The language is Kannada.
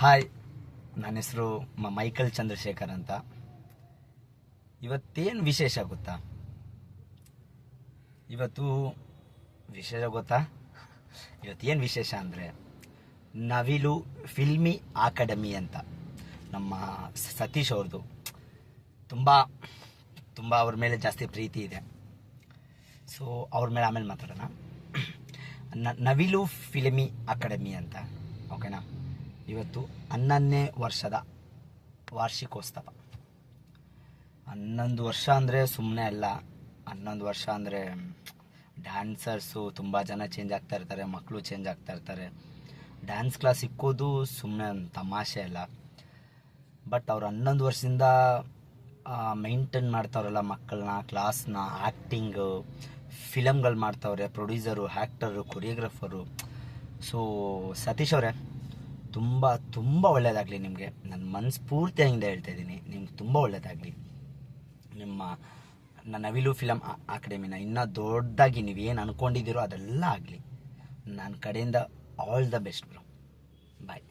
ಹಾಯ್, ನನ್ನ ಹೆಸರು ಮೈಕಲ್ ಚಂದ್ರಶೇಖರ್ ಅಂತ. ಇವತ್ತೇನು ವಿಶೇಷ ಗೊತ್ತಾ? ಇವತ್ತು ವಿಶೇಷ ಗೊತ್ತಾ? ಇವತ್ತೇನು ವಿಶೇಷ ಅಂದರೆ ನವಿಲು ಫಿಲ್ಮಿ ಅಕಾಡೆಮಿ ಅಂತ. ನಮ್ಮ ಸತೀಶ್ ಅವ್ರದ್ದು ತುಂಬ ತುಂಬ ಅವ್ರ ಮೇಲೆ ಜಾಸ್ತಿ ಪ್ರೀತಿ ಇದೆ. ಸೊ ಅವ್ರ ಮೇಲೆ ಆಮೇಲೆ ಮಾತಾಡೋಣ. ನವಿಲು ಫಿಲ್ಮಿ ಅಕಾಡೆಮಿ ಅಂತ ಓಕೆನಾ ಇವತ್ತು ಹನ್ನೊಂದನೇ ವರ್ಷದ ವಾರ್ಷಿಕೋತ್ಸವ. ಹನ್ನೊಂದು ವರ್ಷ ಅಂದರೆ ಸುಮ್ಮನೆ ಅಲ್ಲ. ಹನ್ನೊಂದು ವರ್ಷ ಅಂದರೆ ಡ್ಯಾನ್ಸರ್ಸು ತುಂಬ ಜನ ಚೇಂಜ್ ಆಗ್ತಾ ಇರ್ತಾರೆ ಮಕ್ಕಳು ಚೇಂಜ್ ಆಗ್ತಾ ಇರ್ತಾರೆ. ಡ್ಯಾನ್ಸ್ ಕ್ಲಾಸ್ ಸಿಕ್ಕೋದು ಸುಮ್ಮನೆ ತಮಾಷೆ ಅಲ್ಲ. ಬಟ್ ಅವ್ರು ಹನ್ನೊಂದು ವರ್ಷದಿಂದ ಮೈಂಟೈನ್ ಮಾಡ್ತಾವ್ರಲ್ಲ ಮಕ್ಕಳನ್ನ ಕ್ಲಾಸ್ನ ಆ್ಯಕ್ಟಿಂಗು ಫಿಲಮ್ಗಳು ಮಾಡ್ತಾವ್ರೆ producer actor choreographer so Satish ಅವರೇ ತುಂಬ ತುಂಬ ಒಳ್ಳೆಯದಾಗಲಿ ನಿಮಗೆ. ನನ್ನ ಮನಸ್ಫೂರ್ತಿಯಿಂದ ಹೇಳ್ತಾ ಇದ್ದೀನಿ. ನಿಮ್ಗೆ ತುಂಬ ಒಳ್ಳೆಯದಾಗಲಿ ನಿಮ್ಮ ನವಿಲು ಫಿಲಮ್ ಅಕಾಡೆಮಿನ ಇನ್ನೂ ದೊಡ್ಡದಾಗಿ ನೀವೇನು ಅಂದ್ಕೊಂಡಿದ್ದೀರೋ ಅದೆಲ್ಲ ಆಗಲಿ. ನನ್ನ ಕಡೆಯಿಂದ all the best bro. Bye.